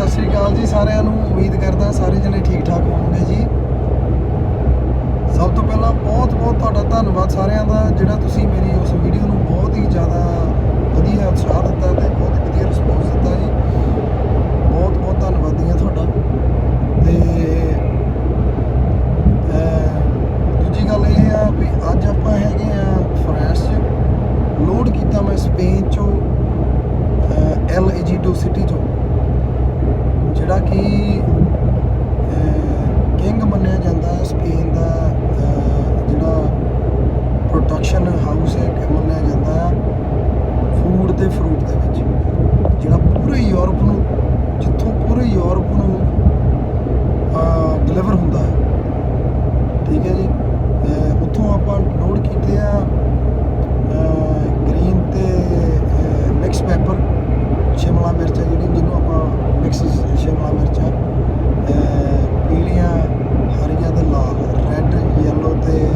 ਸਤਿ ਸ੍ਰੀ ਅਕਾਲ ਜੀ ਸਾਰਿਆਂ ਨੂੰ। ਉਮੀਦ ਕਰਦਾ ਸਾਰੇ ਜਣੇ ਠੀਕ ਠਾਕ ਹੋਵੋਗੇ ਜੀ। ਸਭ ਤੋਂ ਪਹਿਲਾਂ ਬਹੁਤ ਬਹੁਤ ਤੁਹਾਡਾ ਧੰਨਵਾਦ ਸਾਰਿਆਂ ਦਾ, ਜਿਹੜਾ ਤੁਸੀਂ ਮੇਰੀ ਉਸ ਵੀਡੀਓ ਨੂੰ ਬਹੁਤ ਹੀ ਜ਼ਿਆਦਾ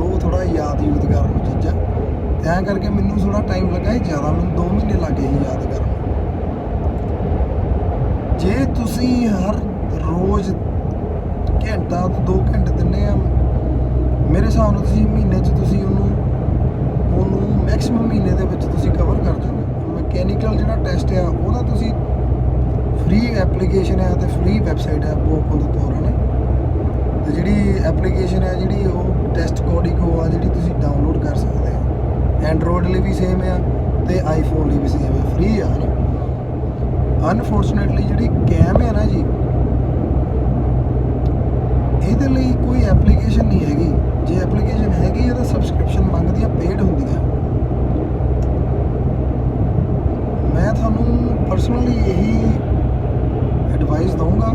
ਕੋਲ ਉਹ ਥੋੜਾ ਯਾਦ ਯੂਦ ਕਰਨ ਨੂੰ ਚੀਜ਼ਾਂ। ਤਾਂ ਕਰਕੇ ਮੈਨੂੰ ਥੋੜਾ ਟਾਈਮ ਲੱਗਾ ਇਹ ਜ਼ਿਆਦਾ ਮੈਨੂੰ 2 ਮਹੀਨੇ ਲੱਗੇ ਹੀ ਯਾਦ ਕਰਨ ਜੇ ਤੁਸੀਂ ਹਰ ਰੋਜ਼ ਘੰਟਾ ਤੋਂ 2 ਘੰਟੇ ਦਿੰਨੇ ਆ, ਮੇਰੇ ਹਿਸਾਬ ਨਾਲ ਤੁਸੀਂ ਮਹੀਨੇ 'ਚ ਤੁਸੀਂ ਉਹਨੂੰ ਉਹਨੂੰ ਮੈਕਸਿਮਮ ਮਹੀਨੇ ਦੇ ਵਿੱਚ ਤੁਸੀਂ ਕਵਰ ਕਰ ਜਾਓਗੇ ਮਕੈਨੀਕਲ ਜਿਹੜਾ ਟੈਸਟ ਆ, ਉਹਦਾ ਤੁਸੀਂ ਫ੍ਰੀ ਐਪਲੀਕੇਸ਼ਨ ਹੈ ਤੇ ਫ੍ਰੀ ਵੈਬਸਾਈਟ ਹੈ ਬੋਕੋ ਤੋਂ ਤੇ ਜਿਹੜੀ ਐਪਲੀਕੇਸ਼ਨ ਹੈ, ਜਿਹੜੀ ਉਹ ਟੈਸਟ ਕੋਡਿਕੋ ਆ, ਜਿਹੜੀ ਤੁਸੀਂ ਡਾਊਨਲੋਡ ਕਰ ਸਕਦੇ ਹੋ। ਐਂਡਰੋਇਡ ਲਈ ਵੀ ਸੇਮ ਆ ਤੇ ਆਈਫੋਨ ਲਈ ਵੀ ਸੇਮ ਆ ਫ੍ਰੀ ਆ। ਨਾ ਅਨਫੋਰਚੂਨੇਟਲੀ ਜਿਹੜੀ ਕੈਮ ਹੈ ਨਾ ਜੀ, ਇਹਦੇ ਲਈ ਕੋਈ ਐਪਲੀਕੇਸ਼ਨ ਨਹੀਂ ਹੈਗੀ। ਜੇ ਐਪਲੀਕੇਸ਼ਨ ਹੈਗੀ ਹੈ ਤਾਂ ਸਬਸਕ੍ਰਿਪਸ਼ਨ ਮੰਗਦੀ ਆ ਪੇਡ ਹੁੰਦੀ ਆ ਮੈਂ ਤੁਹਾਨੂੰ ਪਰਸਨਲੀ ਇਹੀ ਐਡਵਾਈਸ ਦਊਂਗਾ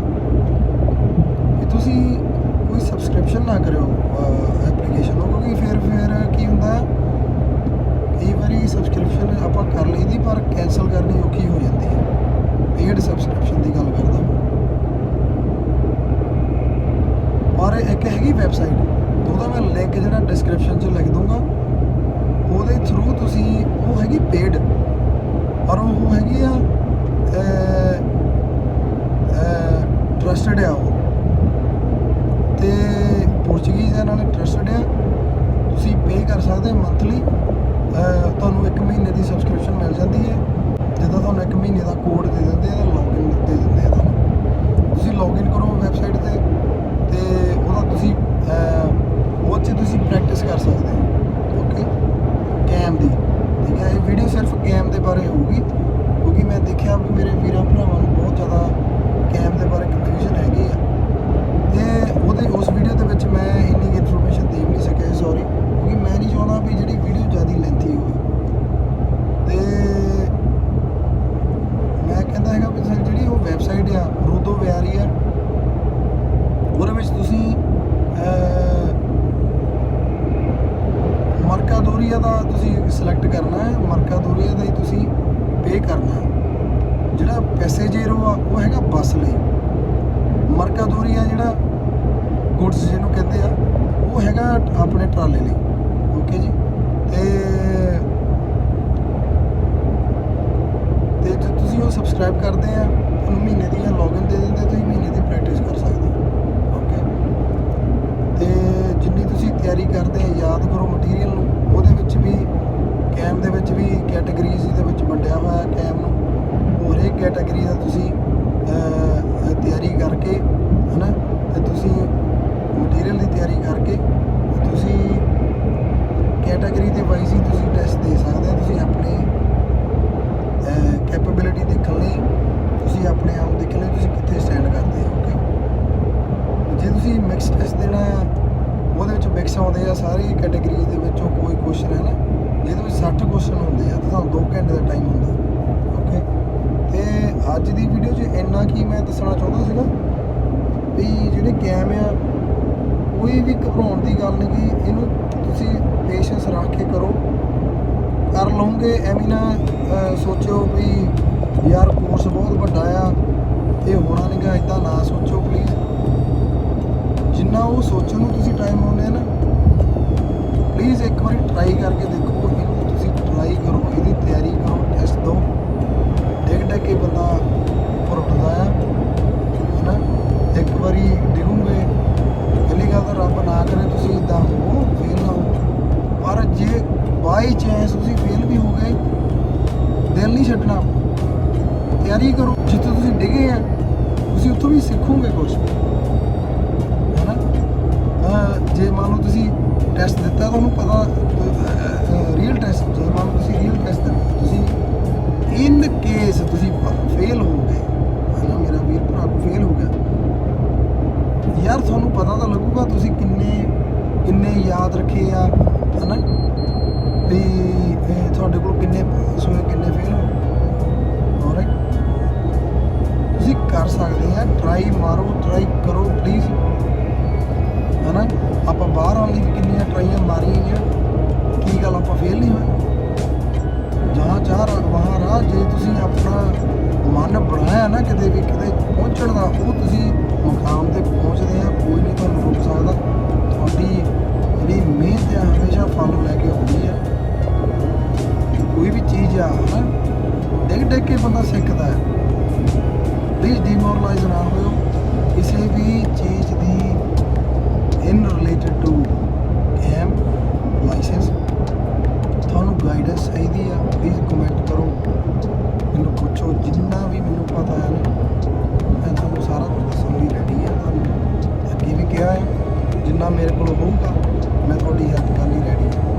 ਉਹ ਸੋਚਣ ਨੂੰ ਤੁਸੀਂ ਟਾਈਮ ਆਉਂਦੇ ਨਾ ਪਲੀਜ਼ ਇੱਕ ਵਾਰੀ ਟਰਾਈ ਕਰਕੇ ਦੇਖੋ ਇਹਨੂੰ ਤੁਸੀਂ ਟਰਾਈ ਕਰੋ, ਇਹਦੀ ਤਿਆਰੀ ਕਰੋ ਟੈਸਟ ਦਿਓ। ਡਿੱਗ ਡਿੱਗ ਕੇ ਬੰਦਾ ਉੱਪਰ ਉੱਠਦਾ ਆ, ਹਨਾ? ਇੱਕ ਵਾਰੀ ਡਿੱਗੂਗੇ ਪਹਿਲੀ ਗੱਲ ਤਾਂ ਰੱਬ ਨਾ ਕਰੇ ਤੁਸੀਂ ਇਦਾਂ ਹੋ ਫੇਲ ਨਾ ਹੋ। ਪਰ ਜੇ ਬਾਈ ਚਾਂਸ ਤੁਸੀਂ ਫੇਲ ਵੀ ਹੋ ਗਏ, ਦਿਲ ਨਹੀਂ ਛੱਡਣਾ। ਤਿਆਰੀ ਕਰੋ, ਜਿੱਥੇ ਤੁਸੀਂ ਡਿੱਗੇ ਆ, ਤੁਸੀਂ ਉੱਥੋਂ ਵੀ ਸਿੱਖੋਗੇ ਕੁਝ ਜੇ ਮੰਨ ਲਓ ਤੁਸੀਂ ਟੈਸਟ ਦਿੱਤਾ, ਤੁਹਾਨੂੰ ਪਤਾ ਰੀਅਲ ਟੈਸਟ ਜੇ ਮੰਨ ਲਓ ਤੁਸੀਂ ਰੀਅਲ ਟੈਸਟ ਦਿੱਤਾ, ਤੁਸੀਂ ਇਨ ਕੇਸ ਤੁਸੀਂ ਫੇਲ ਹੋ ਗਏ ਹੈਨਾ ਮੇਰਾ ਵੀਰ ਭਰਾ ਫੇਲ ਹੋ ਗਿਆ, ਯਾਰ ਤੁਹਾਨੂੰ ਪਤਾ ਤਾਂ ਲੱਗੂਗਾ ਤੁਸੀਂ ਕਿੰਨੇ ਕਿੰਨੇ ਯਾਦ ਰੱਖੇ ਆ, ਹਨਾ? ਵੀ ਤੁਹਾਡੇ ਕੋਲ ਕਿੰਨੇ ਪਾਸ ਹੋਏ ਕਿੰਨੇ ਫੇਲ ਹੋਏ ਔਰ ਤੁਸੀਂ ਕਰ ਸਕਦੇ ਆ ਟਰਾਈ ਮਾਰੋ ਟਰਾਈ ਕਰੋ ਪਲੀਜ਼ ਆਪਾਂ ਬਾਹਰ ਆਉਣ ਲਈ ਵੀ ਕਿੰਨੀਆਂ ਟਰਾਈਆਂ ਮਾਰੀਆਂ ਗਈਆਂ। ਕੀ ਗੱਲ ਆਪਾਂ ਫੇਲ ਨਹੀਂ ਹੋਏ? ਜਹਾਂ ਚਾਹ ਵਹਾਂ ਰਾਹ ਜੇ ਤੁਸੀਂ ਆਪਣਾ ਮਨ ਬਣਾਇਆ ਨਾ ਕਿਤੇ ਵੀ ਕਿਤੇ ਪਹੁੰਚਣ ਦਾ, ਉਹ ਤੁਸੀਂ ਮੁਕਾਮ ਤੇ ਪਹੁੰਚਦੇ ਆ, ਕੋਈ ਨਹੀਂ ਤੁਹਾਨੂੰ ਰੋਕ ਸਕਦਾ। ਤੁਹਾਡੀ ਜਿਹੜੀ ਮਿਹਨਤ ਆ, ਹਮੇਸ਼ਾ ਫਲ ਲੈ ਕੇ ਆਉਂਦੀ ਆ। ਕੋਈ ਵੀ ਚੀਜ਼ ਆ, ਹਨਾ? ਡਿੱਗ ਡਿੱਗ ਕੇ ਬੰਦਾ ਸਿੱਖਦਾ ਹੈ। ਪਲੀਜ਼ ਡੀਮੋਰਲਾਈਜ਼ ਨਾ ਹੋਇਓ। ਕਿਸੇ ਵੀ ਚੀਜ਼ ਦੀ in related to M license ਤੁਹਾਨੂੰ ਗਾਈਡੈਂਸ ਚਾਹੀਦੀ ਆ ਪਲੀਜ਼ ਕਮੈਂਟ ਕਰੋ। ਮੈਨੂੰ ਪੁੱਛੋ, ਜਿੰਨਾ ਵੀ ਮੈਨੂੰ ਪਤਾ ਹੈ ਨਾ ਮੈਂ ਤੁਹਾਨੂੰ ਸਾਰਾ ਕੁਝ ਦੱਸਣ ਲਈ ਰੈਡੀ ਆ। ਤੁਹਾਨੂੰ ਅੱਗੇ ਵੀ ਕਿਹਾ ਹੈ, ਜਿੰਨਾ ਮੇਰੇ ਕੋਲ ਹੋਊਗਾ, ਮੈਂ ਤੁਹਾਡੀ ਹੈਲਪ ਕਰਨ ਲਈ ਰੈਡੀ ਹਾਂ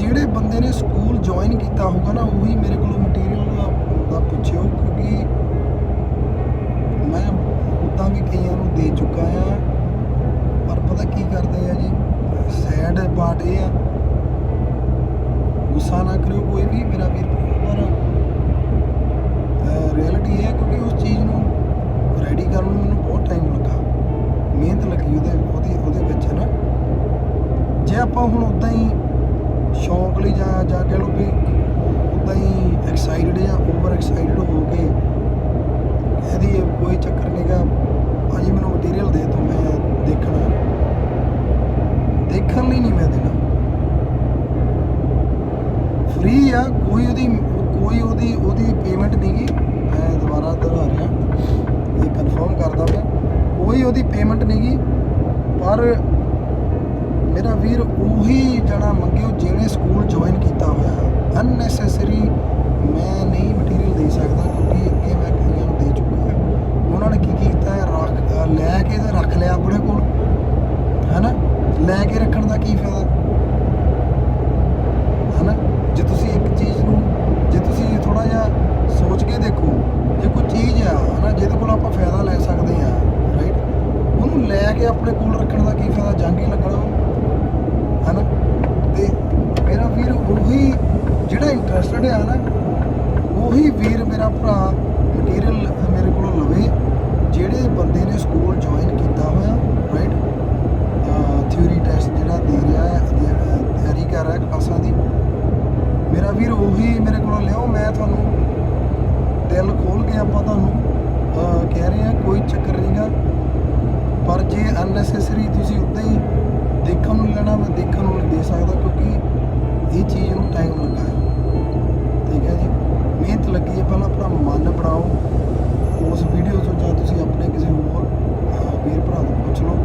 ਜਿਹੜੇ ਬੰਦੇ ਨੇ ਸਕੂਲ ਜੁਆਇਨ ਕੀਤਾ ਹੋਊਗਾ ਨਾ ਉਹੀ ਮੇਰੇ ਕੋਲੋਂ ਮਟੀਰੀਅਲ ਦਾ, ਦਾ ਪੁੱਛਿਓ ਕਿਉਂਕਿ ਮੈਂ ਉਦਾਂ ਵੀ ਕਈਆਂ ਨੂੰ ਦੇ ਚੁੱਕਾ ਆ ਪਰ ਪਤਾ ਕੀ ਕਰਦੇ ਆ ਜੀ ਸੈਡ ਪਾਰਟ ਇਹ ਆ। ਗੁੱਸਾ ਨਾ ਕਰਿਓ ਕੋਈ ਵੀ ਮੇਰਾ ਵੀਰ ਪਰ ਰਿਐਲਿਟੀ ਇਹ ਹੈ ਕਿਉਂਕਿ ਉਸ ਚੀਜ਼ ਨੂੰ ਰੈਡੀ ਕਰਨ ਨੂੰ ਮੈਨੂੰ ਬਹੁਤ ਟਾਈਮ ਲੱਗਾ। ਮਿਹਨਤ ਲੱਗੀ ਉਹਦੇ ਉਹਦੀ ਉਹਦੇ ਵਿੱਚ ਨਾ। ਜੇ ਆਪਾਂ ਹੁਣ ਉਦਾਂ ਹੀ ਸ਼ੌਂਕ ਲਈ ਜਾਂ ਜਾਂ ਕਹਿ ਲਓ ਵੀ ਉਦਾਂ ਹੀ ਐਕਸਾਈਟਡ ਜਾਂ ਓਵਰ ਐਕਸਾਈਟਡ ਹੋ ਕੇ ਇਹਦੀ ਕੋਈ ਚੱਕਰ ਨਹੀਂਗਾ ਭਾਜੀ ਮੈਨੂੰ ਮਟੀਰੀਅਲ ਦੇ ਦਿਓ, ਮੈਂ ਦੇਖਣਾ। ਦੇਖਣ ਲਈ ਨਹੀਂ ਮੈਂ ਦੇਣਾ। ਫ੍ਰੀ ਆ, ਕੋਈ ਉਹਦੀ ਕੋਈ ਉਹਦੀ ਉਹਦੀ ਪੇਮੈਂਟ ਨਹੀਂਗੀ ਮੈਂ ਦੁਬਾਰਾ ਦੁਹਰਾ ਰਿਹਾ। ਇਹ ਕਨਫਰਮ ਕਰਦਾ ਮੈਂ। ਕੋਈ ਉਹਦੀ ਪੇਮੈਂਟ ਨਹੀਂ ਗਈ ਪਰ ਮੇਰਾ ਵੀਰ ਉਹੀ ਜਣਾ ਮੰਗਿਓ ਜਿਹਨੇ ਸਕੂਲ ਜੁਆਇਨ ਕੀਤਾ ਹੋਇਆ ਅਨਨੈਸੈਸਰੀ ਮੈਂ ਨਹੀਂ ਮਟੀਰੀਅਲ ਦੇ ਸਕਦਾ ਕਿਉਂਕਿ ਅੱਗੇ ਮੈਂ ਕਈਆਂ ਨੂੰ ਦੇ ਚੁੱਕਾ ਹਾਂ। ਉਹਨਾਂ ਨੇ ਕੀ ਕੀਤਾ ਹੈ? ਰੱਖ ਲੈ ਕੇ ਤੇ ਰੱਖ ਲਿਆ ਆਪਣੇ ਕੋਲ। ਹੈਨਾ? ਲੈ ਕੇ ਰੱਖਣ ਦਾ ਕੀ ਫਾਇਦਾ? ਹੈਨਾ? ਜੇ ਤੁਸੀਂ ਇੱਕ ਚੀਜ਼ ਨੂੰ, ਜੇ ਤੁਸੀਂ ਥੋੜਾ ਜਿਹਾ ਸੋਚ ਕੇ ਦੇਖੋ, ਜੇ ਕੋਈ ਚੀਜ਼ ਆ, ਹਨਾ, ਜਿਹਦੇ ਕੋਲ ਆਪਾਂ ਫਾਇਦਾ ਲੈ ਸਕਦੇ ਆ ਰਾਈਟ ਉਹਨੂੰ ਲੈ ਕੇ ਆਪਣੇ ਕੋਲ ਰੱਖਣ ਦਾ ਕੀ ਫਾਇਦਾ? ਜੰਗ ਹੀ ਲੱਗਣਾ। ਹਨਾ? ਤੇ ਮੇਰਾ ਵੀਰ ਉਹੀ ਜਿਹੜਾ ਇੰਟਰਸਟਡ ਆ ਨਾ, ਉਹੀ ਵੀਰ ਮੇਰਾ ਭਰਾ ਮਟੀਰੀਅਲ ਮੇਰੇ ਕੋਲੋਂ ਲਵੇ, ਜਿਹੜੇ ਬੰਦੇ ਨੇ ਸਕੂਲ ਜੁਆਇਨ ਕੀਤਾ ਹੋਇਆ ਰਾਈਟ ਥਿਊਰੀ ਟੈਸਟ ਜਿਹੜਾ ਦੇ ਰਿਹਾ ਹੈ ਤਿਆਰੀ ਕਰ ਰਿਹਾ ਕਲਾਸਾਂ ਦੀ। ਮੇਰਾ ਵੀਰ ਉਹੀ ਮੇਰੇ ਕੋਲੋਂ ਲਿਓ ਮੈਂ ਤੁਹਾਨੂੰ ਦਿਲ ਖੋਲ ਕੇ ਆਪਾਂ ਤੁਹਾਨੂੰ ਕਹਿ ਰਹੇ ਹਾਂ, ਕੋਈ ਚੱਕਰ ਨਹੀਂਗਾ ਪਰ ਜੇ ਅਨਨੈਸੈਸਰੀ ਤੁਸੀਂ ਉੱਦਾਂ ਹੀ ਦੇਖਣ ਨੂੰ ਲੈਣਾ, ਮੈਂ ਦੇਖਣ ਨੂੰ ਨਹੀਂ ਦੇ ਸਕਦਾ ਕਿਉਂਕਿ ਇਹ ਚੀਜ਼ ਨੂੰ ਟਾਈਮ ਲੱਗਾ ਹੈ। ਠੀਕ ਹੈ ਜੀ? ਮਿਹਨਤ ਲੱਗੀ ਹੈ, ਪਹਿਲਾਂ ਆਪਣਾ ਮਨ ਬਣਾਓ। ਉਸ ਵੀਡੀਓ ਤੋਂ ਜਾਂ ਤੁਸੀਂ ਆਪਣੇ ਕਿਸੇ ਹੋਰ ਵੀਰ ਭਰਾ ਤੋਂ ਪੁੱਛ ਲਓ,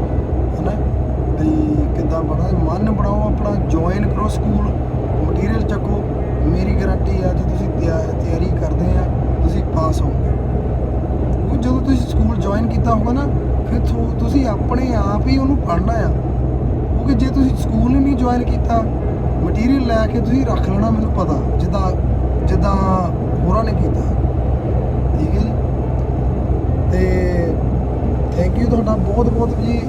ਹਨਾ? ਤੇ ਕਿੱਦਾਂ ਬਣਾ ਮਨ ਬਣਾਓ ਆਪਣਾ ਜੁਆਇਨ ਕਰੋ ਸਕੂਲ ਮਟੀਰੀਅਲ ਚੱਕੋ। ਮੇਰੀ ਗਾਰੰਟੀ ਆ ਜੇ ਤੁਸੀਂ ਤਿਆ- ਤਿਆਰੀ ਕਰਦੇ ਆ, ਤੁਸੀਂ ਪਾਸ ਹੋਵੋਗੇ। ਉਹ ਜਦੋਂ ਤੁਸੀਂ ਸਕੂਲ ਜੁਆਇਨ ਕੀਤਾ ਹੋਗਾ ਨਾ, ਫਿਰ ਤੁਸੀਂ ਆਪਣੇ ਆਪ ਹੀ ਉਹਨੂੰ ਪੜ੍ਹਨਾ ਆ। ਕਿਉਂਕਿ ਜੇ ਤੁਸੀਂ ਸਕੂਲ ਹੀ ਨਹੀਂ ਜੁਆਇਨ ਕੀਤਾ ਮਟੀਰੀਅਲ ਲੈ ਕੇ ਤੁਸੀਂ ਰੱਖ ਲੈਣਾ, ਮੈਨੂੰ ਪਤਾ, ਜਿੱਦਾਂ ਜਿੱਦਾਂ ਹੋਰਾਂ ਨੇ ਕੀਤਾ। ਠੀਕ ਹੈ ਜੀ? ਤੇ ਥੈਂਕ ਯੂ ਤੁਹਾਡਾ ਬਹੁਤ ਬਹੁਤ ਜੀ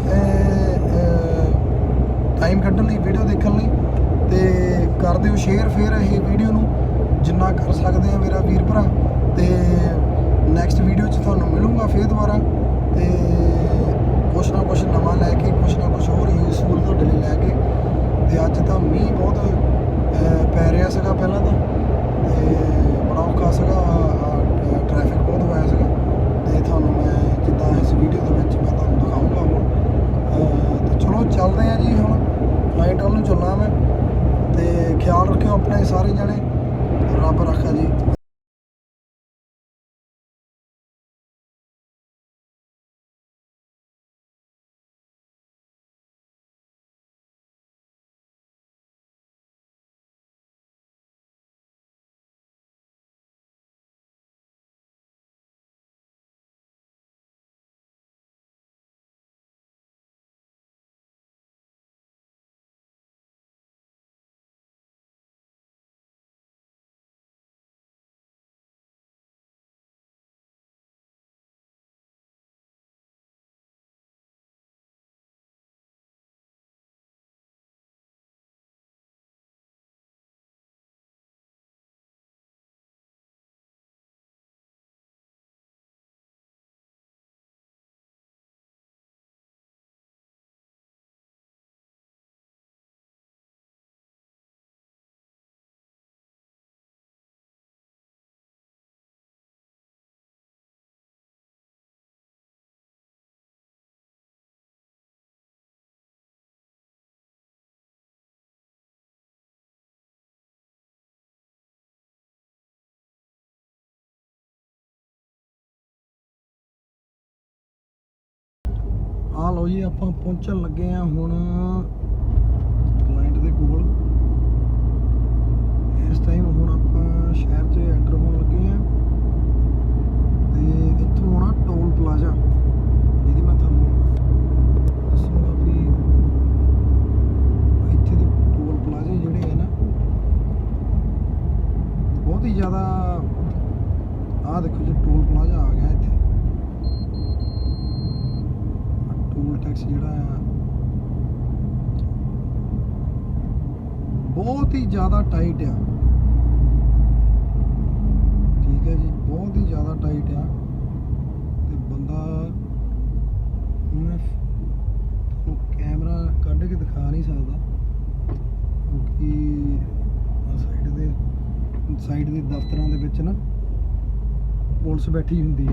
ਟਾਈਮ ਕੱਢਣ ਲਈ ਵੀਡੀਓ ਦੇਖਣ ਲਈ। ਤੇ ਕਰ ਦਿਓ ਸ਼ੇਅਰ ਫਿਰ ਇਹ ਵੀਡੀਓ ਨੂੰ, ਜਿੰਨਾ ਕਰ ਸਕਦੇ ਆ ਮੇਰਾ ਵੀਰ ਭਰਾ। ਤੇ ਨੈਕਸਟ ਵੀਡੀਓ 'ਚ ਤੁਹਾਨੂੰ ਮਿਲੂੰਗਾ ਫੇਰ ਦੁਬਾਰਾ। ਤੇ ਕੁਛ ਨਾ ਕੁਛ ਨਵਾਂ ਲੈ ਕੇ ਕੁਛ ਨਾ ਕੁਛ ਹੋਰ ਯੂਜ਼ਫੁਲ ਤੁਹਾਡੇ ਲਈ ਲੈ ਕੇ। ਤੇ ਅੱਜ ਤਾਂ ਮੀਂਹ ਬਹੁਤ ਪੈ ਰਿਹਾ ਸੀਗਾ ਪਹਿਲਾਂ ਤਾਂ। ਤੇ ਬੜਾ ਔਖਾ ਸੀਗਾ ਟ੍ਰੈਫਿਕ ਬਹੁਤ ਹੋਇਆ ਸੀਗਾ। ਤੇ ਤੁਹਾਨੂੰ ਮੈਂ ਜਿੱਦਾਂ ਇਸ ਵੀਡੀਓ ਦੇ ਵਿੱਚ ਮੈਂ ਤੁਹਾਨੂੰ ਦਿਖਾਊਂਗਾ ਹੁਣ। ਅਹ, ਤੇ ਚਲੋ ਚੱਲਦੇ ਆ ਜੀ ਹੁਣ। ਫਲਾਈਟ ਵੱਲ ਨੂੰ ਚੱਲਣਾ ਮੈਂ। ਤੇ ਖਿਆਲ ਰੱਖਿਓ ਆਪਣੇ ਸਾਰੇ ਜਣੇ। ਰੱਬ ਰੱਖਾ ਜੀ। ਆ ਲਓ ਜੀ ਆਪਾਂ ਪਹੁੰਚਣ ਲੱਗੇ ਆ ਹੁਣ ਕਲਾਇੰਟ ਦੇ ਕੋਲ ਇਸ ਟਾਈਮ ਹੁਣ ਆਪਾਂ ਸ਼ਹਿਰ 'ਚ ਐਂਟਰ ਹੋਣ ਲੱਗੇ ਆ ਤੇ ਇੱਥੋਂ ਆਉਣਾ ਟੋਲ ਪਲਾਜ਼ਾ ਜਿਹਦੀ ਮੈਂ ਤੁਹਾਨੂੰ ਦੱਸੂਗਾ ਵੀ ਇੱਥੇ ਦੇ ਟੋਲ ਪਲਾਜ਼ੇ ਜਿਹੜੇ ਆ ਨਾ ਬਹੁਤ ਹੀ ਜ਼ਿਆਦਾ ਆਹ ਦੇਖੋ ਜੀ ਟੋਲ ਪਲਾਜ਼ਾ ਆ ਗਿਆ ਇੱਥੇ ਟੋਲ ਟੈਕਸ ਜਿਹੜਾ ਆ ਬਹੁਤ ਹੀ ਜ਼ਿਆਦਾ ਟਾਈਟ ਆ ਠੀਕ ਹੈ ਜੀ ਬਹੁਤ ਹੀ ਜ਼ਿਆਦਾ ਟਾਈਟ ਆ ਤੇ ਬੰਦਾ ਮੈਂ ਤੁਹਾਨੂੰ ਕੈਮਰਾ ਕੱਢ ਕੇ ਦਿਖਾ ਨਹੀਂ ਸਕਦਾ ਕਿਉਂਕਿ ਆ ਸਾਈਡ ਦੇ ਸਾਈਡ ਦੇ ਦਫ਼ਤਰਾਂ ਦੇ ਵਿੱਚ ਨਾ ਪੁਲਿਸ ਬੈਠੀ ਹੁੰਦੀ ਆ।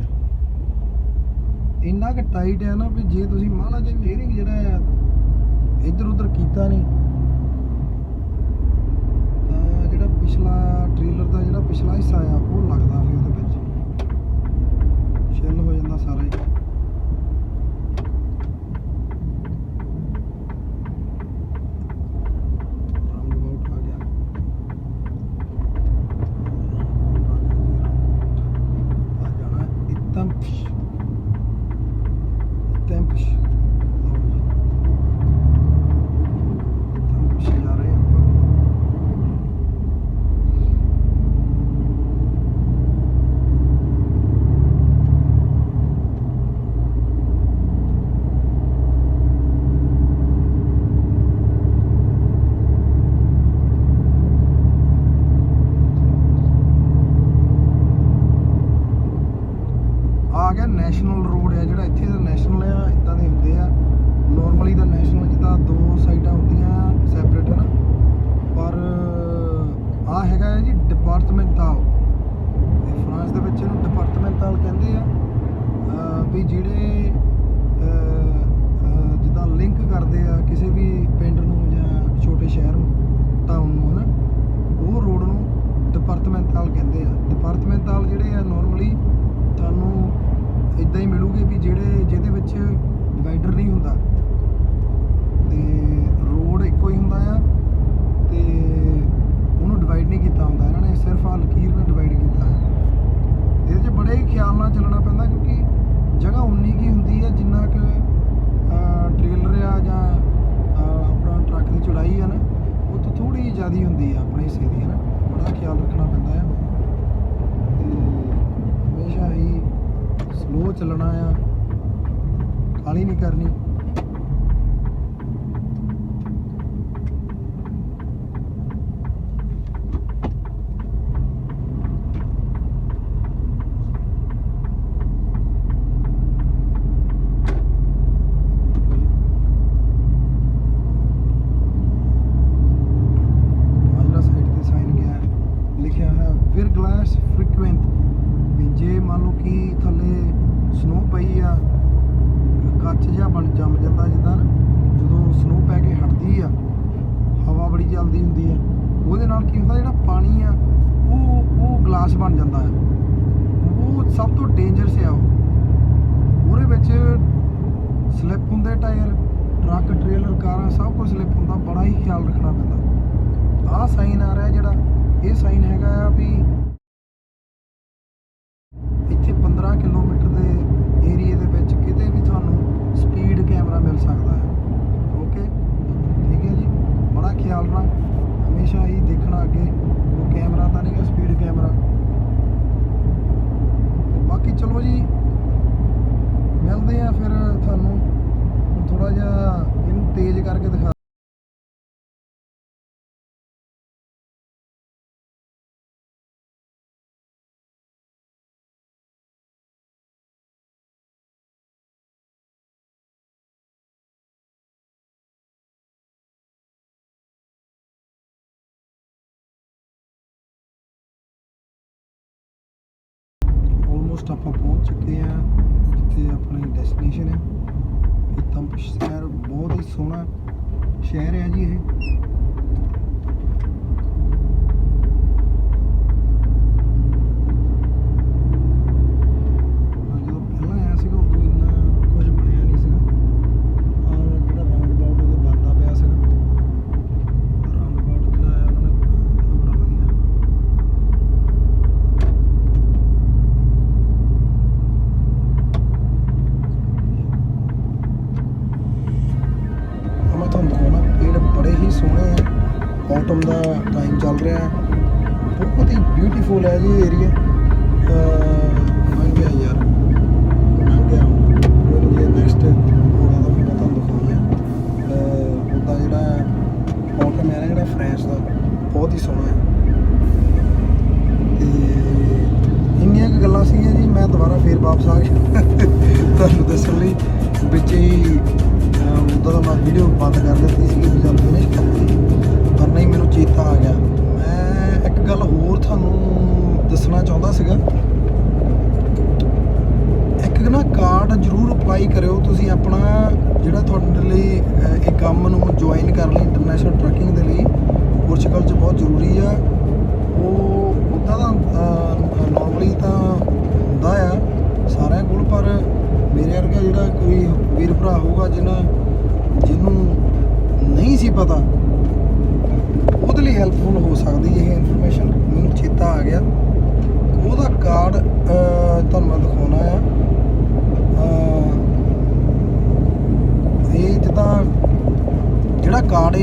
ਇੰਨਾ ਕਿ ਟਾਈਟ ਹੈ ਨਾ ਵੀ ਜੇ ਤੁਸੀਂ ਮਾੜਾ ਜਿਹਾ ਸਟੀਅਰਿੰਗ ਜਿਹੜਾ ਆ ਇੱਧਰ ਉੱਧਰ ਕੀਤਾ ਨਹੀਂ ਤਾਂ ਜਿਹੜਾ ਪਿਛਲਾ ਟ੍ਰੇਲਰ ਦਾ ਜਿਹੜਾ ਪਿਛਲਾ ਹਿੱਸਾ ਆ, ਉਹ ਲੱਗਦਾ ਫਿਰ ਉਹਦੇ ਵਿੱਚ। ਛਿੱਲ ਹੋ ਜਾਂਦਾ ਸਾਰਾ ਹੀ ਡਿਪਾਰਟਮੈਂਟਲ ਇਹ ਫਰਾਂਸ ਦੇ ਵਿੱਚ ਇਹਨੂੰ ਡਿਪਾਰਟਮੈਂਟਲ ਕਹਿੰਦੇ ਆ ਅਹ ਵੀ ਜਿਹੜੇ ਅਹ, ਅਹ, ਜਿੱਦਾਂ ਲਿੰਕ ਕਰਦੇ ਆ ਕਿਸੇ ਵੀ ਪਿੰਡ ਨੂੰ ਜਾਂ ਛੋਟੇ ਸ਼ਹਿਰ ਨੂੰ ਟਾਊਨ ਨੂੰ ਹਨਾ ਉਹ ਰੋਡ ਨੂੰ ਡਿਪਾਰਟਮੈਂਟਲ ਕਹਿੰਦੇ ਆ ਡਿਪਾਰਟਮੈਂਟਲ ਜਿਹੜੇ ਆ ਨਾਰਮਲੀ ਤੁਹਾਨੂੰ ਇਦਾਂ ਹੀ ਮਿਲੂਗੇ ਵੀ ਜਿਹੜੇ ਜਿਹਦੇ ਵਿੱਚ ਡਿਵਾਈਡਰ ਨਹੀਂ ਹੁੰਦਾ ਤੇ ਰੋਡ ਇੱਕੋ ਹੀ ਹੁੰਦਾ ਆ ਤੇ ਉਹਨੂੰ ਡਿਵਾਈਡ ਨਹੀਂ ਕੀਤਾ ਹੁੰਦਾ ਇਹਨਾਂ ਨੇ ਸਿਰਫ ਆ ਲਕੀਰ ਨਾਲ ਡਿਵਾਈਡ ਕੀਤਾ ਹੈ ਇਹਦੇ 'ਚ ਬੜੇ ਹੀ ਖਿਆਲ ਨਾਲ ਚੱਲਣਾ ਪੈਂਦਾ ਕਿਉਂਕਿ ਜਗ੍ਹਾ ਉਨੀ ਕੀ ਹੁੰਦੀ ਹੈ ਜਿੰਨਾ ਕਿ ਟ੍ਰੇਲਰ ਆ ਜਾਂ ਅਹ, ਆਪਣਾ ਟਰੱਕ ਦੀ ਚੌੜਾਈ ਆ ਨਾ ਉਹ ਤੋਂ ਥੋੜੀ ਜ਼ਿਆਦੀ ਹੁੰਦੀ ਆ ਆਪਣੇ ਹਿੱਸੇ ਦੀ ਹੈ ਨਾ ਬੜਾ ਖਿਆਲ ਰੱਖਣਾ ਪੈਂਦਾ ਆ। ਤੇ ਹਮੇਸ਼ਾ ਹੀ ਸਲੋ ਚੱਲਣਾ ਆ। ਕਾਲੀ ਨਹੀਂ ਕਰਨੀ ਆਹ ਜਿਹੜਾ ਸਾਈਡ ਤੇ ਸਾਈਨ ਗਿਆ ਹੈ, ਲਿਖਿਆ ਹੈ ਫਿਰ ਗਲਾਸ ਫ੍ਰੀਕੁਐਂਟ ਵੀ ਜੇ ਮੰਨ ਲਓ ਕਿ ਥੱਲੇ ਸਨੋ ਪਈ ਆ ਕੱਚ ਜਿਹਾ ਬਣ ਜੰਮ ਜਾਂਦਾ ਜਿੱਦਾਂ ਨਾ ਜਦੋਂ ਸਨੋ ਪੈ ਕੇ ਹਟਦੀ ਆ ਹਵਾ ਬੜੀ ਚੱਲਦੀ ਹੁੰਦੀ ਆ ਉਹਦੇ ਨਾਲ ਕੀ ਹੁੰਦਾ ਜਿਹੜਾ ਪਾਣੀ ਆ ਉਹ ਉਹ ਗਲਾਸ ਬਣ ਜਾਂਦਾ ਆ ਉਹ ਸਭ ਤੋਂ ਡੇਂਜਰਸ ਆ ਉਹ। ਉਹਦੇ ਵਿੱਚ ਸਲਿੱਪ ਹੁੰਦੇ ਟਾਇਰ ਟਰੱਕ ਟ੍ਰੇਲਰ ਕਾਰਾਂ, ਸਭ ਕੁਝ ਸਲਿੱਪ ਹੁੰਦਾ, ਬੜਾ ਹੀ ਖਿਆਲ ਰੱਖਣਾ ਪੈਂਦਾ। ਆਹ ਸਾਈਨ ਆ ਰਿਹਾ ਜਿਹੜਾ, ਇਹ ਸਾਈਨ ਹੈਗਾ ਆ ਵੀ ਇੱਥੇ 15 ਕਿਲੋਮੀਟਰ ਦੇ ਏਰੀਏ ਦੇ ਵਿੱਚ ਕਿਤੇ ਵੀ ਤੁਹਾਨੂੰ ਸਪੀਡ ਕੈਮਰਾ ਮਿਲ ਸਕਦਾ ਹੈ। ਓਕੇ ਠੀਕ ਹੈ ਜੀ? ਬੜਾ ਖਿਆਲ ਨਾਲ ਹਮੇਸ਼ਾ ਹੀ ਦੇਖਣਾ ਅੱਗੇ। ਉਹ ਕੈਮਰਾ ਤਾਂ ਨਹੀਂ ਨਹੀਂਗਾ ਸਪੀਡ ਕੈਮਰਾ ਬਾਕੀ ਚਲੋ ਜੀ ਮਿਲਦੇ ਆ ਫਿਰ ਤੁਹਾਨੂੰ। ਥੋੜਾ ਜਿਹਾ ਇਹਨੂੰ ਤੇਜ਼ ਕਰਕੇ ਦਿਖਾ ਆਲਮੋਸਟ ਆਪਾਂ ਪਹੁੰਚ ਚੁੱਕੇ ਆ ਜਿੱਥੇ ਆਪਣੀ ਡੈਸਟੀਨੇਸ਼ਨ ਹੈ। ਇਤਮ ਸ਼ਹਿਰ, ਬਹੁਤ ਹੀ ਸੋਹਣਾ ਸ਼ਹਿਰ ਹੈ ਜੀ ਇਹ।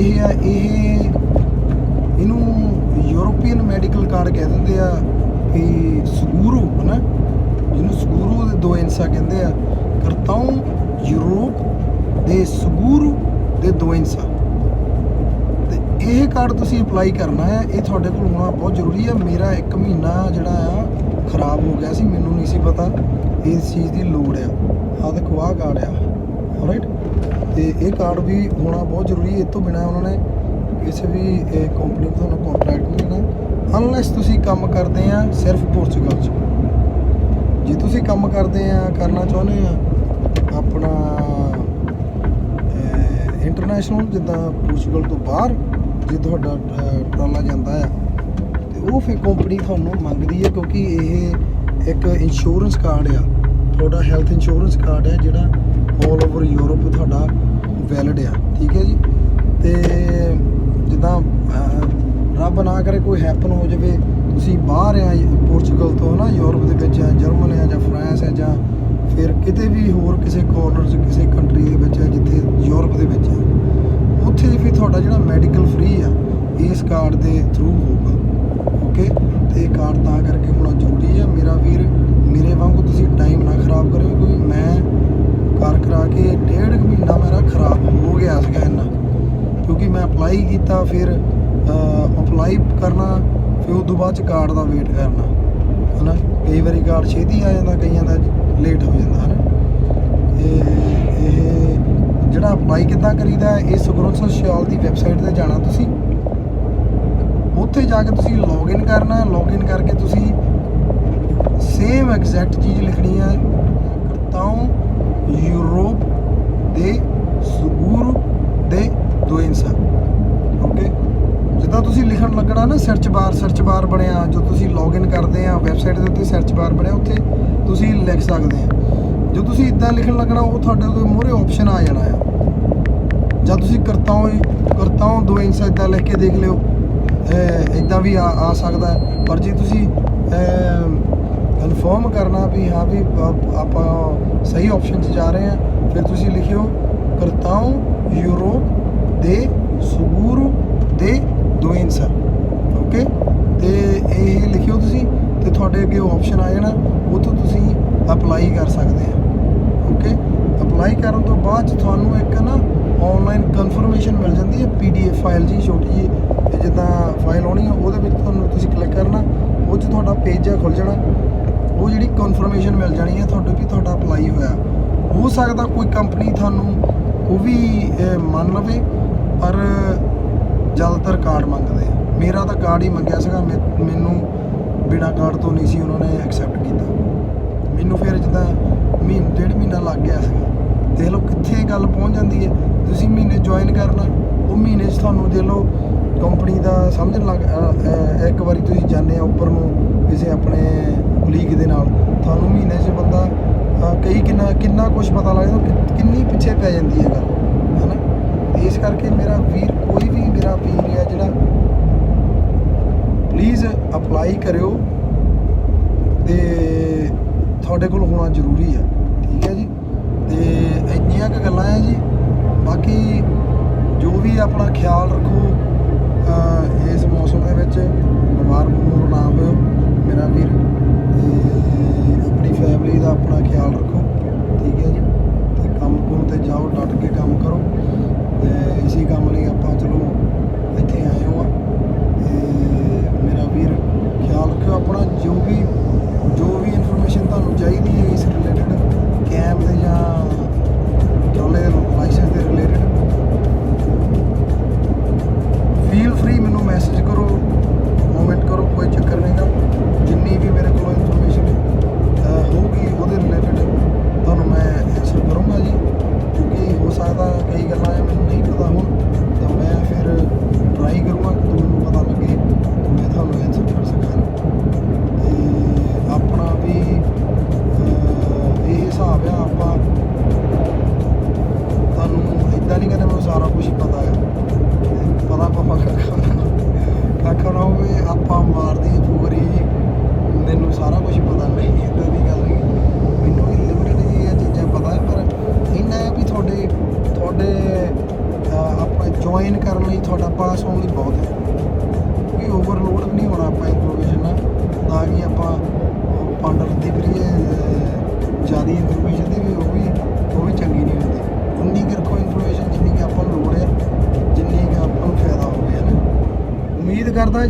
ਇਹ ਆ, ਇਹ ਇਹਨੂੰ ਯੂਰੋਪੀਅਨ ਮੈਡੀਕਲ ਕਾਰਡ ਕਹਿ ਦਿੰਦੇ ਆ ਕਿ ਸਗੂਰੂ, ਹਨਾ? ਜਿਹਨੂੰ ਸਗੂਰੂ ਦੇ ਦੋ ਇੰਸਾ ਕਹਿੰਦੇ ਆ। ਕਰਤਾਉ ਯੂਰੋਪ ਦੇ ਸਗੂਰੂ ਦੇ ਦੋ ਇੰਸਾ ਤੇ ਇਹ ਕਾਰਡ ਤੁਸੀਂ ਅਪਲਾਈ ਕਰਨਾ ਹੈ, ਇਹ ਤੁਹਾਡੇ ਕੋਲ ਹੋਣਾ ਬਹੁਤ ਜ਼ਰੂਰੀ ਹੈ। ਮੇਰਾ 1 ਮਹੀਨਾ ਜਿਹੜਾ ਆ, ਖਰਾਬ ਹੋ ਗਿਆ ਸੀ, ਮੈਨੂੰ ਨਹੀਂ ਸੀ ਪਤਾ। ਇਸ ਚੀਜ਼ ਦੀ ਲੋੜ ਆ। ਆਹ ਦੇਖੋ, ਆਹ ਕਾਰਡ ਆ। ਰਾਈਟ ਤੇ ਇਹ ਕਾਰਡ ਵੀ ਹੋਣਾ ਬਹੁਤ ਜ਼ਰੂਰੀ ਹੈ। ਇਹ ਤੋਂ ਬਿਨਾ ਉਹਨਾਂ ਨੇ ਕਿਸੇ ਵੀ ਕੰਪਨੀ ਤੋਂ ਤੁਹਾਨੂੰ ਕੰਟਰੈਕਟ ਨਹੀਂ ਲੈਣਾ ਅਨਲੈਸ ਤੁਸੀਂ ਕੰਮ ਕਰਦੇ ਆ ਸਿਰਫ ਪੋਰਚੁਗਲ 'ਚ। ਜੇ ਤੁਸੀਂ ਕੰਮ ਕਰਦੇ ਆ, ਕਰਨਾ ਚਾਹੁੰਦੇ ਆ, ਆਪਣਾ ਇੰਟਰਨੈਸ਼ਨਲ ਜਿੱਦਾਂ ਪੋਰਚੁਗਲ ਤੋਂ ਬਾਹਰ, ਜੇ ਤੁਹਾਡਾ ਟਰਾਲਾ ਜਾਂਦਾ ਆ, ਤੇ ਉਹ ਫਿਰ ਕੰਪਨੀ ਤੁਹਾਨੂੰ ਮੰਗਦੀ ਹੈ ਕਿਉਂਕਿ ਇਹ ਇੱਕ ਇੰਸ਼ੋਰੈਂਸ ਕਾਰਡ ਆ। ਤੁਹਾਡਾ ਹੈਲਥ ਇੰਸ਼ੋਰੈਂਸ ਕਾਰਡ ਹੈ ਜਿਹੜਾ 올 ਓਵਰ ਯੂਰਪ ਤੁਹਾਡਾ ਵੈਲਿਡ ਆ, ਠੀਕ ਹੈ ਜੀ? ਤੇ ਜਿੱਦਾਂ ਰੱਬ ਨਾ ਕਰੇ ਕੋਈ ਹੈਪਨ ਹੋ ਜਾਵੇ, ਤੁਸੀਂ ਬਾਹਰ ਆ ਪੋਰਚੁਗਲ ਤੋਂ ਨਾ ਯੂਰਪ ਦੇ ਵਿੱਚ ਆ ਜਰਮਨ ਆ, ਜਾਂ ਫਰਾਂਸ ਆ, ਜਾਂ ਫਿਰ ਕਿਤੇ ਵੀ ਹੋਰ ਕਿਸੇ ਕੋਰਨਰ 'ਚ, ਕਿਸੇ ਕੰਟਰੀ ਦੇ ਵਿੱਚ ਆ, ਜਿੱਥੇ ਯੂਰਪ ਦੇ ਵਿੱਚ ਆ, ਉੱਥੇ ਵੀ ਤੁਹਾਡਾ ਜਿਹੜਾ ਮੈਡੀਕਲ ਫ੍ਰੀ ਆ, ਇਸ ਕਾਰਡ ਦੇ ਥਰੂ ਹੋਊਗਾ ਓਕੇ ਤੇ ਇਹ ਕਾਰਡ ਤਾਂ ਕਰਕੇ ਹੋਣਾ ਜ਼ਰੂਰੀ ਆ। ਮੇਰਾ ਵੀਰ, ਮੇਰੇ ਵਾਂਗੂ ਤੁਸੀਂ ਟਾਈਮ ਨਾ ਖਰਾਬ ਕਰਿਓ, ਕਿਉਂਕਿ ਮੈਂ ਕਰ ਕਰਾ ਕੇ ਡੇਢ ਕੁ ਮਹੀਨਾ ਮੇਰਾ ਖਰਾਬ ਹੋ ਗਿਆ ਸੀਗਾ ਇੰਨਾ। ਕਿਉਂਕਿ ਮੈਂ ਅਪਲਾਈ ਕੀਤਾ, ਫਿਰ ਅਪਲਾਈ ਕਰਨਾ, ਫਿਰ ਉਸ ਤੋਂ ਬਾਅਦ ਚ ਕਾਰਡ ਦਾ ਵੇਟ ਕਰਨਾ। ਹਨਾ? ਕਈ ਵਾਰੀ ਕਾਰਡ ਛੇਤੀ ਆ ਜਾਂਦਾ, ਕਈਆਂ ਦਾ ਲੇਟ ਹੋ ਜਾਂਦਾ, ਹਨਾ? ਇਹ ਇਹ ਜਿਹੜਾ ਅਪਲਾਈ ਕਿੱਦਾਂ ਕਰੀਦਾ ਇਹ ਸੁਗਰਨ ਸੋਸ਼ਲ ਦੀ ਵੈਬਸਾਈਟ ਤੇ ਜਾਣਾ ਤੁਸੀਂ। ਉੱਥੇ ਜਾ ਕੇ ਤੁਸੀਂ ਲੌਗਇਨ ਕਰਨਾ ਲੌਗਇਨ ਕਰਕੇ ਤੁਸੀਂ ਸੇਮ ਐਗਜ਼ੈਕਟ ਚੀਜ਼ ਲਿਖਣੀ ਹੈ। ਕਰਤਾਉ ਯੂਰਪ ਦੇ ਸੁਗੂਰ ਦੇ ਦੋਇੰਸਾ ਓਕੇ ਜਿੱਦਾਂ ਤੁਸੀਂ ਲਿਖਣ ਲੱਗਣਾ ਨਾ ਸਰਚ ਬਾਰ ਸਰਚ ਬਾਰ ਬਣਿਆ, ਜੋ ਤੁਸੀਂ ਲੌਗਇਨ ਕਰਦੇ ਆ ਵੈਬਸਾਈਟ ਦੇ ਉੱਤੇ ਸਰਚ ਬਾਰ ਬਣਿਆ, ਉੱਥੇ ਤੁਸੀਂ ਲਿਖ ਸਕਦੇ ਆ। ਜੋ ਤੁਸੀਂ ਇਦਾਂ ਲਿਖਣ ਲੱਗਣਾ, ਉਹ ਤੁਹਾਡੇ ਕੋਲ ਮੂਹਰੇ ਆਪਸ਼ਨ ਆ ਜਾਣਾ ਆ। ਜਾਂ ਤੁਸੀਂ ਕਰਤਾਓ ਕਰਤਾਓ ਦੋ ਇੰਚ ਇਦਾਂ ਲਿਖ ਕੇ ਦੇਖ ਲਿਓ। ਇਦਾਂ ਵੀ ਆ ਆ ਸਕਦਾ ਹੈ। ਪਰ ਜੇ ਤੁਸੀਂ ਕਨਫਰਮ ਕਰਨਾ ਵੀ ਹਾਂ ਵੀ ਆਪਾਂ ਸਹੀ ਆਪਸ਼ਨ 'ਚ ਜਾ ਰਹੇ ਆ ਫਿਰ ਤੁਸੀਂ ਲਿਖਿਓ ਕਰਤਾਓ ਯੂਰਪ ਦੇ ਸੁਗੂਰੂ ਦੇ ਦੋਇੰਸਾ ਓਕੇ? ਤੇ ਇਹ ਲਿਖਿਓ ਤੁਸੀਂ ਤੇ ਤੁਹਾਡੇ ਅੱਗੇ ਆਪਸ਼ਨ ਆ ਜਾਣਾ। ਉਹ ਤੋਂ ਤੁਸੀਂ ਅਪਲਾਈ ਕਰ ਸਕਦੇ ਆ ਓਕੇ? ਅਪਲਾਈ ਕਰਨ ਤੋਂ ਬਾਅਦ 'ਚ ਤੁਹਾਨੂੰ ਇੱਕ ਨਾ ਆਨਲਾਈਨ ਕਨਫਰਮੇਸ਼ਨ ਮਿਲ ਜਾਂਦੀ ਹੈ ਪੀਡੀਐਫ ਫਾਈਲ ਜੀ ਛੋਟੀ ਜੀ ਜਿੱਦਾਂ ਫਾਈਲ ਹੋਣੀ ਹੈ ਉਹਦੇ ਵਿੱਚ ਤੁਹਾਨੂੰ ਤੁਸੀਂ ਕਲਿੱਕ ਕਰਨਾ। ਉਹ 'ਚ ਤੁਹਾਡਾ ਪੇਜ ਜਿਹਾ ਖੁੱਲ ਜਾਣਾ। ਉਹ ਜਿਹੜੀ ਕਨਫਰਮੇਸ਼ਨ ਮਿਲ ਜਾਣੀ ਹੈ ਤੁਹਾਡੇ ਵੀ ਤੁਹਾਡਾ ਅਪਲਾਈ ਹੋਇਆ। ਹੋ ਸਕਦਾ ਕੋਈ ਕੰਪਨੀ ਤੁਹਾਨੂੰ ਉਹ ਵੀ ਮੰਨ ਲਵੇ, ਪਰ ਜ਼ਿਆਦਾਤਰ ਕਾਰਡ ਮੰਗਦੇ। ਆ ਮੇਰਾ ਤਾਂ ਕਾਰਡ ਹੀ ਮੰਗਿਆ ਸੀਗਾ, ਮੈ- ਮੈਨੂੰ ਬਿਨਾ ਕਾਰਡ ਤੋਂ ਨਹੀਂ ਸੀ ਉਹਨਾਂ ਨੇ ਐਕਸੈਪਟ ਕੀਤਾ। ਮੈਨੂੰ ਫਿਰ ਜਿੱਦਾਂ ਮਹੀਨ, ਡੇਢ ਮਹੀਨਾ ਲੱਗ ਗਿਆ ਸੀਗਾ। ਦੇਖ ਲਓ ਕਿੱਥੇ ਗੱਲ ਪਹੁੰਚ ਜਾਂਦੀ ਹੈ। ਤੁਸੀਂ ਮਹੀਨੇ ਜੁਆਇਨ ਕਰਨਾ, ਉਹ ਮਹੀਨੇ 'ਚ ਤੁਹਾਨੂੰ ਦੇਖ ਲਓ ਕੰਪਨੀ ਦਾ ਸਮਝਣ ਲੱਗ ਇੱਕ ਵਾਰੀ ਤੁਸੀਂ ਜਾਂਦੇ ਆ ਉੱਪਰ ਨੂੰ, ਕਿਸੇ ਆਪਣੇ ਕੁਲੀਗ ਦੇ ਨਾਲ, ਤੁਹਾਨੂੰ ਮਹੀਨੇ 'ਚ ਬੰਦਾ ਕਈ ਕਿੰਨਾ ਕਿੰਨਾ ਕੁਝ ਪਤਾ ਲੱਗਦਾ ਕਿ- ਕਿੰਨੀ ਪਿੱਛੇ ਪੈ ਜਾਂਦੀ ਹੈ ਗੱਲ, ਹਨਾ? ਇਸ ਕਰਕੇ ਮੇਰਾ ਵੀਰ ਕੋਈ ਵੀ ਮੇਰਾ ਵੀਰ ਹੈ ਜਿਹੜਾ ਪਲੀਜ਼ ਅਪਲਾਈ ਕਰਿਓ ਤੇ ਤੁਹਾਡੇ ਕੋਲ ਹੋਣਾ ਜ਼ਰੂਰੀ ਹੈ।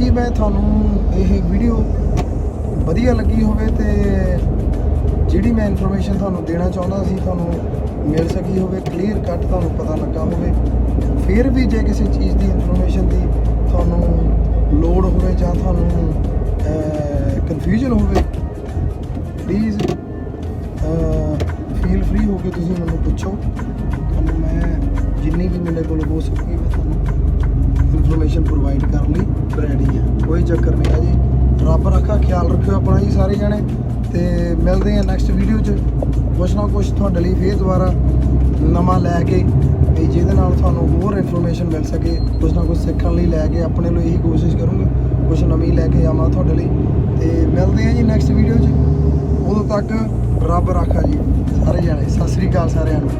ਜੀ, ਮੈਂ ਤੁਹਾਨੂੰ ਇਹ ਵੀਡੀਓ ਵਧੀਆ ਲੱਗੀ ਹੋਵੇ ਤੇ ਜਿਹੜੀ ਮੈਂ ਇਨਫੋਰਮੇਸ਼ਨ ਤੁਹਾਨੂੰ ਦੇਣਾ ਚਾਹੁੰਦਾ ਸੀ, ਤੁਹਾਨੂੰ ਮਿਲ ਸਕੀ ਹੋਵੇ ਕਲੀਅਰ ਕੱਟ ਤੁਹਾਨੂੰ ਪਤਾ ਲੱਗਾ ਹੋਵੇ। ਫਿਰ ਵੀ ਜੇ ਕਿਸੇ ਚੀਜ਼ ਦੀ ਇਨਫੋਰਮੇਸ਼ਨ ਦੀ ਤੁਹਾਨੂੰ ਲੋੜ ਹੋਵੇ ਜਾਂ ਤੁਹਾਨੂੰ ਕਨਫਿਊਜ਼ਨ ਹੋਵੇ ਪਲੀਜ਼ ਫੀਲ ਫ੍ਰੀ ਹੋ ਕੇ ਤੁਸੀਂ ਮੈਨੂੰ ਪੁੱਛੋ। ਮੈਂ ਜਿੰਨੀ ਵੀ ਮੇਰੇ ਕੋਲ ਹੋ ਸਕੀ ਇਨਫੋਰਮੇਸ਼ਨ ਪ੍ਰੋਵਾਈਡ ਕਰਨ ਲਈ ਰੈਡੀ ਹਾਂ। ਕੋਈ ਚੱਕਰ ਨਹੀਂ ਹੈ ਜੀ। ਰੱਬ ਰੱਖਾ, ਖਿਆਲ ਰੱਖਿਓ ਆਪਣਾ ਜੀ ਸਾਰੇ ਜਣੇ। ਤੇ ਮਿਲਦੇ ਹਾਂ ਨੈਕਸਟ ਵੀਡੀਓ 'ਚ। ਕੁਛ ਨਾ ਕੁਛ ਤੁਹਾਡੇ ਲਈ ਫੇਰ ਦੁਬਾਰਾ ਨਵਾਂ ਲੈ ਕੇ, ਵੀ ਜਿਹਦੇ ਨਾਲ ਤੁਹਾਨੂੰ ਹੋਰ ਇਨਫੋਰਮੇਸ਼ਨ ਮਿਲ ਸਕੇ। ਕੁਛ ਨਾ ਕੁਛ ਸਿੱਖਣ ਲਈ ਲੈ ਕੇ, ਆਪਣੇ ਲਈ ਇਹੀ ਕੋਸ਼ਿਸ਼ ਕਰੂੰਗਾ। ਕੁਛ ਨਵੀਂ ਲੈ ਕੇ ਆਵਾਂ ਤੁਹਾਡੇ ਲਈ। ਤੇ ਮਿਲਦੇ ਹਾਂ ਜੀ ਨੈਕਸਟ ਵੀਡੀਓ 'ਚ। ਉਦੋਂ ਤੱਕ ਰੱਬ ਰਾਖਾ ਜੀ। ਸਾਰੇ ਜਾਣੇ, ਸਤਿ ਸ੍ਰੀ ਅਕਾਲ ਸਾਰਿਆਂ ਨੂੰ।